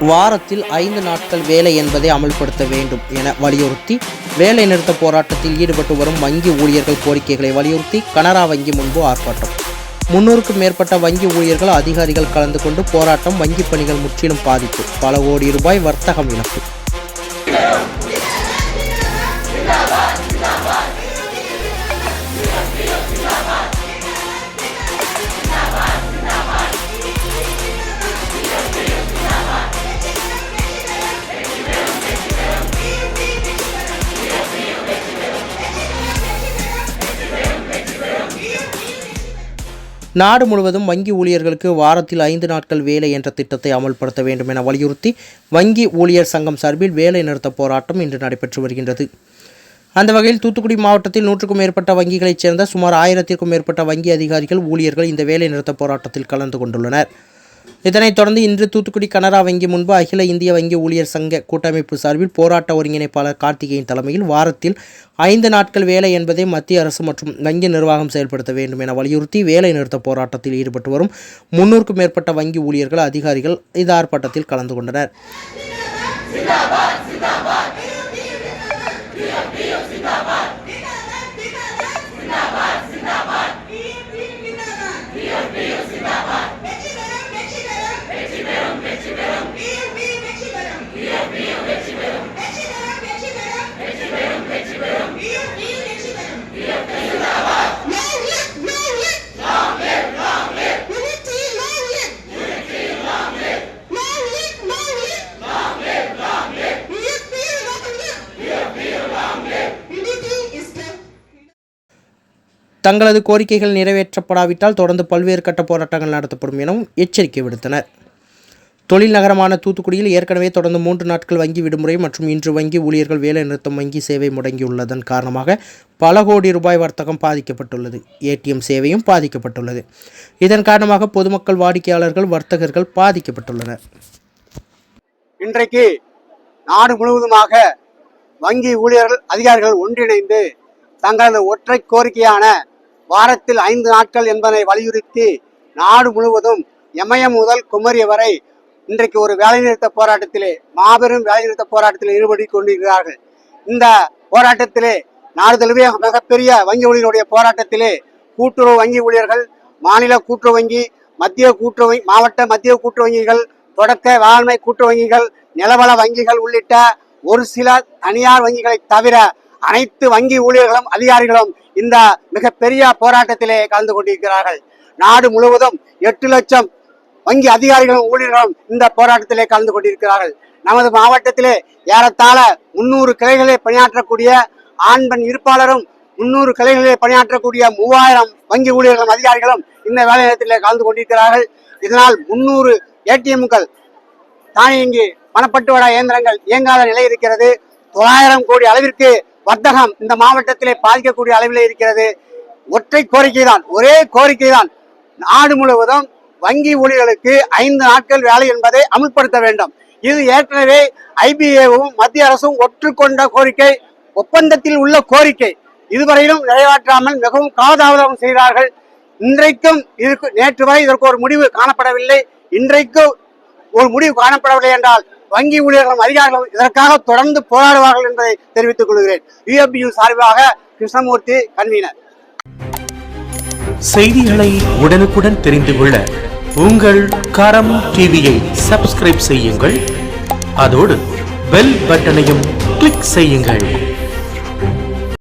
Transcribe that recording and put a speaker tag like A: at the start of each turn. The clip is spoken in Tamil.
A: வாரத்தில் ஐந்து நாட்கள் வேலை என்பதை அமல்படுத்த வேண்டும் என வலியுறுத்தி வேலை நிறுத்த போராட்டத்தில் ஈடுபட்டு வரும் வங்கி ஊழியர்கள் கோரிக்கைகளை வலியுறுத்தி கனரா வங்கி முன்பு ஆர்ப்பாட்டம். முன்னூறுக்கும் மேற்பட்ட வங்கி ஊழியர்கள் அதிகாரிகள் கலந்து கொண்டு போராட்டம் வங்கி பணிகள் முற்றிலும் பாதிப்பு. பல கோடி ரூபாய் வர்த்தகம் இழப்பு. நாடு முழுவதும் வங்கி ஊழியர்களுக்கு வாரத்தில் ஐந்து நாட்கள் வேலை என்ற திட்டத்தை அமல்படுத்த வேண்டும் என வலியுறுத்தி வங்கி ஊழியர் சங்கம் சார்பில் வேலை நிறுத்த போராட்டம் இன்று நடைபெற்று வருகின்றது. அந்த வகையில் தூத்துக்குடி மாவட்டத்தில் நூற்றுக்கும் மேற்பட்ட வங்கிகளைச் சேர்ந்த சுமார் ஆயிரத்திற்கும் மேற்பட்ட வங்கி அதிகாரிகள் ஊழியர்கள் இந்த வேலை நிறுத்த போராட்டத்தில் கலந்து கொண்டுள்ளனர். இதனைத் தொடர்ந்து இன்று தூத்துக்குடி கனரா வங்கி முன்பு அகில இந்திய வங்கி ஊழியர் சங்க கூட்டமைப்பு சார்பில் போராட்ட ஒருங்கிணைப்பாளர் கார்த்திகேயன் தலைமையில் வாரத்தில் ஐந்து நாட்கள் வேலை என்பதை மத்திய அரசு மற்றும் வங்கி நிர்வாகம் செயல்படுத்த வேண்டும் என வலியுறுத்தி வேலை நிறுத்த போராட்டத்தில் ஈடுபட்டு வரும் முன்னூறுக்கும் மேற்பட்ட வங்கி ஊழியர்கள் அதிகாரிகள் இந்த ஆர்ப்பாட்டத்தில் கலந்து கொண்டனர். தங்களது கோரிக்கைகள் நிறைவேற்றப்படாவிட்டால் தொடர்ந்து பல்வேறு கட்ட போராட்டங்கள் நடத்தப்படும் எனவும் எச்சரிக்கை விடுத்தனர். தொழில் நகரமான தூத்துக்குடியில் ஏற்கனவே தொடர்ந்து மூன்று நாட்கள் வங்கி விடுமுறை மற்றும் இன்று வங்கி ஊழியர்கள் வேலை நிறுத்தம் வங்கி சேவை முடங்கியுள்ளதன் காரணமாக பல கோடி ரூபாய் வர்த்தகம் பாதிக்கப்பட்டுள்ளது. ஏடிஎம் சேவையும் பாதிக்கப்பட்டுள்ளது. இதன் காரணமாக பொதுமக்கள் வாடிக்கையாளர்கள் வர்த்தகர்கள் பாதிக்கப்பட்டுள்ளனர்.
B: இன்றைக்கு நாடு முழுவதுமாக வங்கி ஊழியர்கள் அதிகாரிகள் ஒன்றிணைந்து தங்களது ஒற்றை கோரிக்கையான வாரத்தில் ஐந்து நாட்கள் என்பதை வலியுறுத்தி நாடு முழுவதும் எமயம் முதல் குமரி வரை இன்றைக்கு ஒரு வேலைநிறுத்த போராட்டத்திலே மாபெரும் வேலைநிறுத்த போராட்டத்தில் ஈடுபட்டு கொண்டிருக்கிறார்கள். இந்த போராட்டத்திலே நாடு தழுவிய மிகப்பெரிய வங்கி ஊழியர்களுடைய போராட்டத்திலே கூட்டுறவு வங்கி ஊழியர்கள் மாநில கூட்டுறவு வங்கி மத்திய கூட்டுறவு வங்கி- மாவட்ட மத்திய கூட்டுறவு வங்கிகள் தொடக்க வேளாண்மை கூட்டுறவு வங்கிகள் நிலவள வங்கிகள் உள்ளிட்ட ஒரு சில தனியார் வங்கிகளை தவிர அனைத்து வங்கி ஊழியர்களும் அதிகாரிகளும் இந்த மிகப்பெரிய போராட்டத்திலே கலந்து கொண்டிருக்கிறார்கள். நாடு முழுவதும் எட்டு லட்சம் வங்கி அதிகாரிகளும் ஊழியர்களும் இந்த போராட்டத்திலே கலந்து கொண்டிருக்கிறார்கள். நமது மாவட்டத்திலே ஏறத்தாழ முன்னூறு கிளைகளில் பணியாற்றக்கூடிய ஆண் பெண் இருப்பாளரும் முன்னூறு கிளைகளில் பணியாற்றக்கூடிய மூவாயிரம் வங்கி ஊழியர்களும் அதிகாரிகளும் இந்த வேலைநிலையத்திலே கலந்து கொண்டிருக்கிறார்கள். இதனால் முன்னூறு ஏடிஎம்கள் தானியங்கி பணப்பட்டுவாடா இயந்திரங்கள் இயங்காத நிலை இருக்கிறது. தொள்ளாயிரம் கோடி அளவிற்கு வர்த்தகம் இந்த மாவட்டத்திலே பாதிக்கக்கூடிய அளவில் இருக்கிறது. ஒற்றை கோரிக்கை தான் ஒரே கோரிக்கை தான் நாடு முழுவதும் வங்கி ஊழியர்களுக்கு ஐந்து நாட்கள் வேலை என்பதை அமுல்படுத்த வேண்டும். இது ஏற்கனவே ஐபிஏவும் மத்திய அரசும் ஒற்றுக்கொண்ட கோரிக்கை ஒப்பந்தத்தில் உள்ள கோரிக்கை. இதுவரையிலும் நிறைவேற்றாமல் மிகவும் காலதாமதம் செய்கிறார்கள் இன்றைக்கும் இதுக்கு நேற்று வரை இதற்கு ஒரு முடிவு காணப்படவில்லை. இன்றைக்கும் ஒரு முடிவு காணப்படவில்லை என்றால் வங்கி ஊழியர்களும் அதிகாரிகளும் இதற்காக தொடர்ந்து போராடுவார்கள் என்பதை தெரிவித்துக் கொள்கிறேன். யுஎபியு சார்பாக கிருஷ்ணமூர்த்தி கன்வீனர்.
C: செய்திகளை உடனுக்குடன் தெரிந்து கொள்ள உங்கள் கரம் டிவியை சப்ஸ்கிரைப் செய்யுங்கள். அதோடு பெல் பட்டனையும் கிளிக் செய்யுங்கள்.